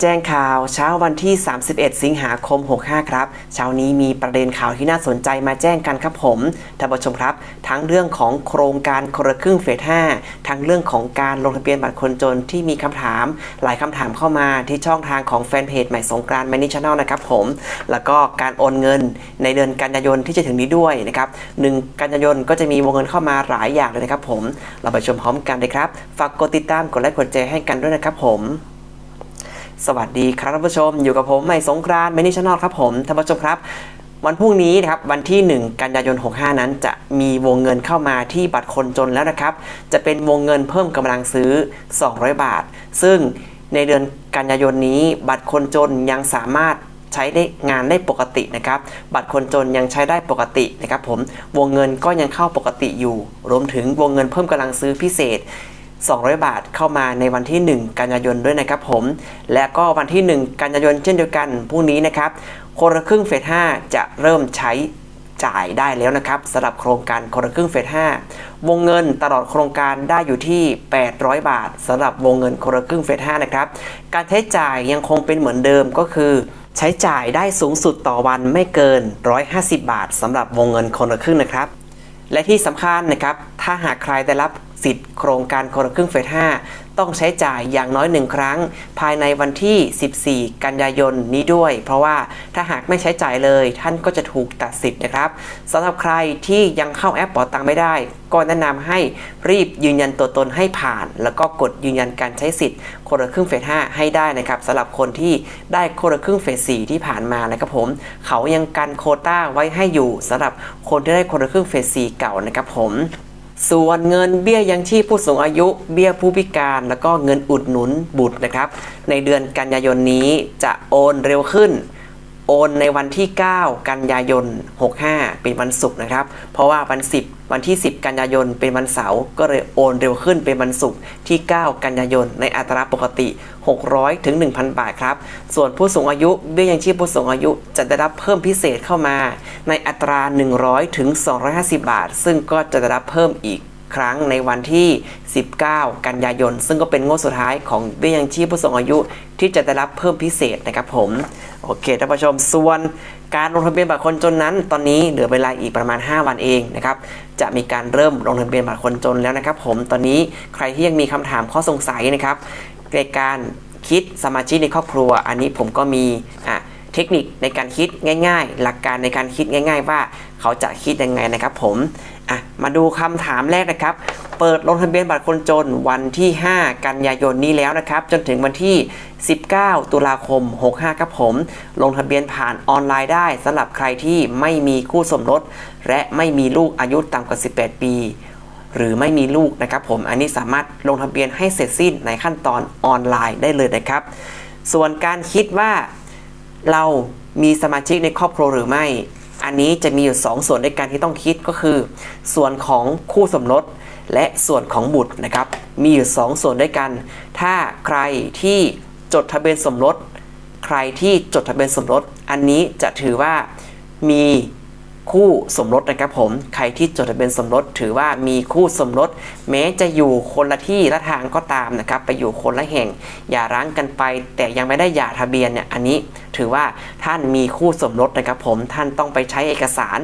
แจ้งข่าวเช้าวันที่ 31 สิงหาคม 65 ครับ เช้านี้มีประเด็นข่าวที่น่าสนใจมาแจ้งกันครับผม ท่านผู้ชมครับ ทั้งเรื่องของโครงการคนละครึ่งเฟส 5 ทั้งเรื่องของการลงทะเบียนบัตรคนจนที่มีคำถาม หลายคำถามเข้ามาที่ช่องทางของแฟนเพจใหม่สงกรานต์แมนิชแนลนะครับผม แล้วก็การโอนเงินในเดือนกันยายนที่จะถึงนี้ด้วยนะครับหนึ่งกันยายนก็จะมีวงเงินเข้ามาหลายอย่างเลยนะครับผม เราไปชมพร้อมกันเลยครับ ฝากกดติดตาม กดไลค์ กดแชร์ให้กันด้วยนะครับผม สวัสดีครับท่านผู้ชม อยู่กับผมใหม่สงกรานต์เมนิชแนลครับผมท่านผู้ชมครับ วันพรุ่งนี้นะครับวันที่ 1 กันยายน 65 นั้นจะมีวงเงินเข้ามาที่บัตรคนจนแล้วนะครับ จะเป็นวงเงินเพิ่มกำลังซื้อ 200 บาท ซึ่งในเดือนกันยายนนี้ บัตรคนจนยังสามารถใช้ได้งานได้ปกตินะครับ บัตรคนจนยังใช้ได้ปกตินะครับ ผมวงเงินก็ยังเข้าปกติอยู่ รวมถึงวงเงินเพิ่มกำลังซื้อพิเศษ 200 บาทเข้ามาในวันที่ 1 กันยายนด้วยนะครับผม และก็วันที่ 1 กันยายนเช่นเดียวกันพรุ่งนี้นะครับคนละครึ่งเฟส 5 จะเริ่มใช้จ่ายได้แล้วนะครับสำหรับโครงการคนละครึ่งเฟส 5 วงเงินตลอดโครงการได้อยู่ที่ 800 บาทสำหรับวงเงินคนละครึ่งเฟส 5 นะครับ การใช้จ่ายยังคงเป็นเหมือนเดิมก็คือใช้จ่ายได้สูงสุดต่อวันไม่เกิน 150 บาทสำหรับวงเงินคนละครึ่งนะครับ และที่สำคัญนะครับ ถ้าหากใครได้รับสิทธิ์โครงการคนละครึ่งเฟส5ต้องใช้จ่ายอย่างน้อยหนึ่งครั้ง ภายในวันที่ 14 กันยายนนี้ด้วย เพราะว่าถ้าหากไม่ใช้จ่ายเลย ท่านก็จะถูกตัดสิทธิ์นะครับสำหรับใครที่ยังเข้าแอปเป๋าตังไม่ได้ ก็แนะนำให้รีบยืนยันตัวตนให้ผ่าน แล้วก็กดยืนยันการใช้สิทธิ์คนละครึ่งเฟส5ให้ได้นะครับสำหรับคนที่ได้คนละครึ่งเฟส4ที่ผ่านมานะครับผมเขายังกันโคต้าไว้ให้อยู่สำหรับคนที่ได้คนละครึ่งเฟส4เก่านะครับผม ส่วนเงินเบี้ยยังชีพผู้สูงอายุ เบี้ยผู้พิการ แล้วก็เงินอุดหนุนบุตรนะครับ ในเดือนกันยายนนี้จะโอนเร็วขึ้น โอนในวันที่ 9 กันยายน 65 เป็นวันศุกร์นะครับ เพราะว่าวัน 10 วันที่ 10 กันยายนเป็นวันเสาร์ก็เลยโอนเร็วขึ้นเป็นวันศุกร์ที่ 9 กันยายน ในอัตราปกติ 600 ถึง 1,000 บาทครับ ส่วนผู้สูงอายุเบี้ยยังชีพผู้สูงอายุจะได้รับเพิ่มพิเศษเข้ามา ในอัตรา 100 ถึง 250 บาท ซึ่งก็จะได้รับเพิ่มอีกครั้งในวันที่ 19 กันยายน ซึ่งก็เป็นงวดสุดท้ายของเบี้ยยังชีพผู้สูงอายุที่จะได้รับเพิ่มพิเศษนะครับผม โอเคท่านผู้ชมส่วนการลงทะเบียนบัตรคนจนนั้น ตอนนี้เหลือเวลาอีกประมาณ 5 วันเองนะครับจะมีการเริ่มลงทะเบียนบัตรคนจนแล้วนะครับ ผมตอนนี้ใครที่ยังมีคำถามข้อสงสัยนะครับในการคิดสมาชิกในครอบครัว อันนี้ผมก็มีอะเทคนิคในการคิดง่าย ๆ หลักการในการคิดง่าย ๆ ว่าเขาจะคิดยังไงนะครับ ผม อะมาดูคำถามแรกนะครับ เปิดลงทะเบียนบัตรคนจนวันที่ 5 กันยายนนี้แล้วนะครับ จนถึงวันที่ 19 ตุลาคม 65 ครับผม ลงทะเบียนผ่านออนไลน์ได้สำหรับใครที่ไม่มีคู่สมรส และไม่มีลูกอายุต่ำกว่า 18 ปีหรือไม่มีลูกนะครับผม อันนี้สามารถลงทะเบียนให้เสร็จสิ้นในขั้นตอนออนไลน์ได้เลยนะครับ ส่วนการคิดว่าเรามีสมาชิกในครอบครัวหรือไม่ อันนี้จะมีอยู่ 2 ส่วนในการที่ต้องคิดก็คือ ส่วนของคู่สมรสและส่วนของบุตรนะครับ มีอยู่ 2 ส่วนด้วยกัน ถ้าใครที่จดทะเบียนสมรส ใครที่จดทะเบียนสมรส อันนี้จะถือว่ามี คู่สมรสนะครับผม ใครที่จดทะเบียนสมรสถือว่ามีคู่สมรส แม้จะอยู่คนละที่ละทางก็ตามนะครับ ไปอยู่คนละแห่ง อย่าร้างกันไป แต่ยังไม่ได้หย่าทะเบียนเนี่ยอันนี้ถือว่าท่านมีคู่สมรสนะครับผมท่านต้องไปใช้เอกสาร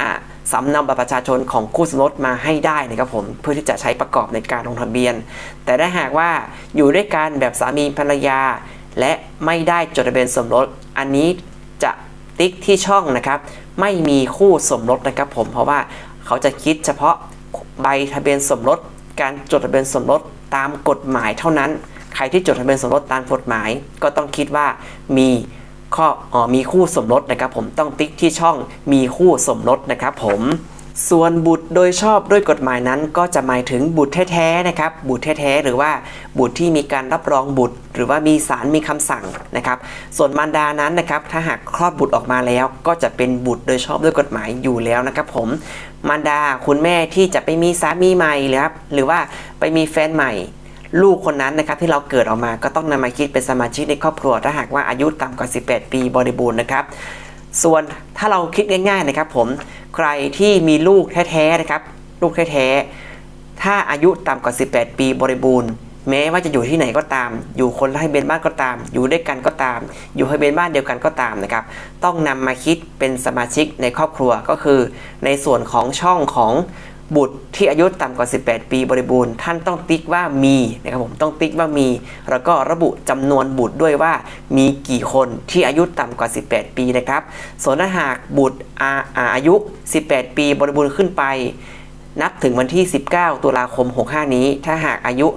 อ่าสำเนาบัตรประชาชนของคู่สมรสมาให้ได้นะครับผมเพื่อที่จะใช้ประกอบในการลงทะเบียน แต่ถ้าหากว่าอยู่ด้วยกันแบบสามีภรรยา และไม่ได้จดทะเบียนสมรส อันนี้ ติ๊กที่ช่องนะครับ ไม่มีคู่สมรสนะครับผมเพราะว่าเขาจะคิดเฉพาะใบทะเบียนสมรส การจดทะเบียนสมรสตามกฎหมายเท่านั้น ใครที่จดทะเบียนสมรสตามกฎหมาย ก็ต้องคิดว่ามีข้ออมีคู่สมรสนะครับผมต้องติ๊กที่ช่องมีคู่สมรสนะครับผม ส่วนบุตรโดยชอบด้วยกฎหมายนั้น ก็จะหมายถึงบุตรแท้ๆนะครับ บุตรแท้ๆหรือว่าบุตรที่มีการรับรองบุตร หรือว่ามีศาลมีคำสั่งนะครับ ส่วนมารดานั้นนะครับ ถ้าหากคลอดบุตรออกมาแล้ว ก็จะเป็นบุตรโดยชอบด้วยกฎหมายอยู่แล้วนะครับผม มารดาคุณแม่ที่จะไปมีสามีใหม่หรือครับ หรือว่าไปมีแฟนใหม่ลูกคนนั้นนะครับที่เราเกิดออกมาก็ต้องนำมาคิดเป็นสมาชิกในครอบครัว ถ้าหากว่าอายุต่ำกว่า 18 ปีบริบูรณ์นะครับ ส่วนถ้าเราคิดง่ายๆนะครับผม ใครที่มีลูกแท้ๆนะครับ ลูกแท้ๆ ถ้าอายุต่ำกว่า 18 ปีบริบูรณ์ แม้ว่าจะอยู่ที่ไหนก็ตาม อยู่คนละให้เบนบ้านก็ตาม อยู่ด้วยกันก็ตาม อยู่ให้เบนบ้านเดียวกันก็ตามนะครับ ต้องนำมาคิดเป็นสมาชิกในครอบครัวก็คือ ในส่วนของช่องของ บุตรที่อายุต่ำกว่า 18 ปีบริบูรณ์ ท่านต้องติ๊กว่ามีนะครับผมต้องติ๊กว่ามี แล้วก็ระบุจำนวนบุตรด้วยว่ามีกี่คนที่อายุต่ำกว่า 18 ปีนะครับส่วนถ้าหากบุตรอาอาอายุ 18 ปีบริบูรณ์ขึ้นไป นับถึงวันที่ 19 ตุลาคม 65 นี้ ถ้าหากอายุ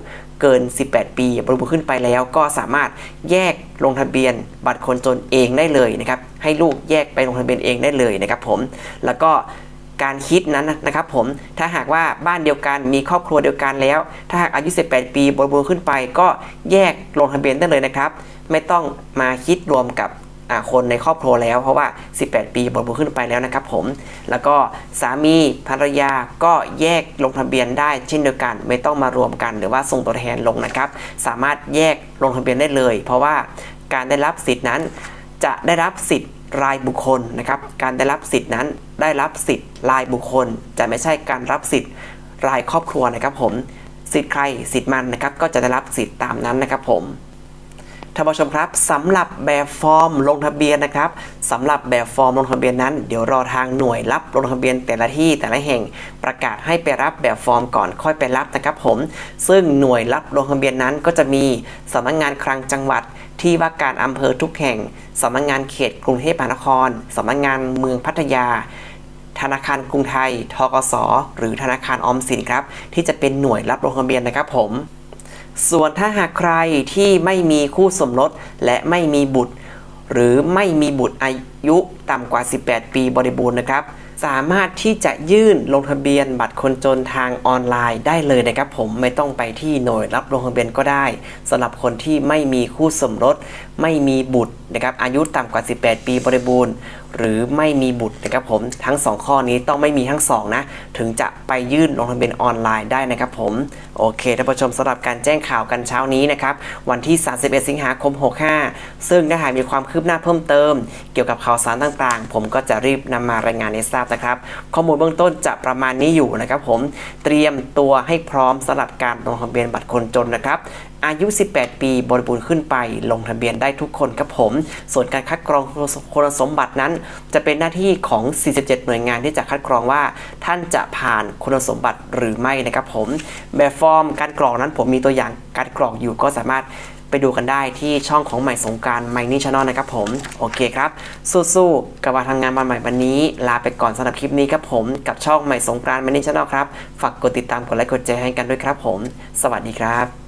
เกิน 18 ปี บริบูรณ์ขึ้นไปแล้ว ก็สามารถแยกลงทะเบียน บัตรคนจนเองได้เลยนะครับ ให้ลูกแยกไปลงทะเบียนเองได้เลยนะครับผม แล้วก็ การคิดนั้นนะครับผมถ้าหากว่าบ้านเดียวกันมีครอบครัวเดียวกันแล้ว ถ้าหากอายุ 18 ปีบริบูรณ์ขึ้นไป ก็แยกลงทะเบียนได้เลยนะครับ ไม่ต้องมาคิดรวมกับคนในครอบครัวแล้วเพราะว่า 18 ปีบริบูรณ์ขึ้นไปแล้วนะครับผมแล้วก็สามีภรรยาก็แยกลงทะเบียนได้เช่นเดียวกัน ไม่ต้องมารวมกัน หรือว่าส่งตัวแทนลงนะครับ สามารถแยกลงทะเบียนได้เลย เพราะว่าการได้รับสิทธินั้นจะได้รับสิทธิ์ รายบุคคลนะครับ การได้รับสิทธินั้นได้รับสิทธิ์รายบุคคล จะไม่ใช่การรับสิทธิ์รายครอบครัวนะครับผม สิทธิ์ใครสิทธิ์มันนะครับ ก็จะได้รับสิทธิ์ตามนั้นนะครับผมท่านผู้ชมครับสำหรับแบบฟอร์มลงทะเบียนนะครับสำหรับแบบฟอร์มลงทะเบียนนั้น เดี๋ยวรอทางหน่วยรับลงทะเบียนแต่ละที่แต่ละแห่งประกาศให้ไปรับแบบฟอร์มก่อนค่อยไปรับนะครับผม ซึ่งหน่วยรับลงทะเบียนนั้นก็จะมีสำนักงานคลังจังหวัด ที่ว่าการอำเภอทุกแห่งสำนักงานเขตกรุงเทพมหานครสำนักงานเมืองพัทยา ธนาคารกรุงไทย ทกส หรือธนาคารออมสินครับ ที่จะเป็นหน่วยรับลงทะเบียนนะครับผม ส่วนถ้าหากใครที่ไม่มีคู่สมรสและไม่มีบุตร หรือไม่มีบุตรอายุต่ำกว่า 18 ปีบริบูรณ์นะครับ สามารถที่จะยื่นลงทะเบียนบัตรคนจนทางออนไลน์ได้เลยนะครับผมไม่ต้องไปที่หน่วยรับลงทะเบียนก็ได้สำหรับคนที่ไม่มีคู่สมรส ไม่มีบุตรนะครับอายุต่ำกว่า 18 ปีบริบูรณ์ หรือไม่มีบุตรนะครับผมทั้ง 2 ข้อนี้ต้องไม่มีทั้งสองนะ ถึงจะไปยื่นลงทะเบียนออนไลน์ได้นะครับผมโอเคท่านผู้ชมสำหรับการแจ้งข่าวกันเช้านี้นะครับวันที่ 31 สิงหาคม 65 ซึ่งถ้าหากมีความคืบหน้าเพิ่มเติม เกี่ยวกับข่าวสารต่างๆ ผมก็จะรีบนำมารายงานให้ทราบนะครับ ข้อมูลเบื้องต้นจะประมาณนี้อยู่นะครับผมเตรียมตัวให้พร้อมสำหรับการลงทะเบียนบัตรคนจนนะครับอายุ 18 ปีบริบูรณ์ขึ้นไป ลงทะเบียนได้ทุกคนครับผม ส่วนการคัดกรองคุณสมบัตินั้น จะเป็นหน้าที่ของ 47 หน่วยงานที่จะคัดกรองว่า ท่านจะผ่านคุณสมบัติหรือไม่นะครับผม แบบฟอร์มการกรองนั้นผมมีตัวอย่างการกรองอยู่ก็สามารถ ไปดูกันได้ที่ช่องของใหม่สงการไมนี่ชานลนะครับผม โอเคครับ สู้ๆกับการทำงานวันใหม่วันนี้ ลาไปก่อนสำหรับคลิปนี้ครับผม กับช่องใหม่สงการไมนี่ชานลครับ ฝากกดติดตามกดไลค์กดแชร์ให้กันด้วยครับผม สวัสดีครับ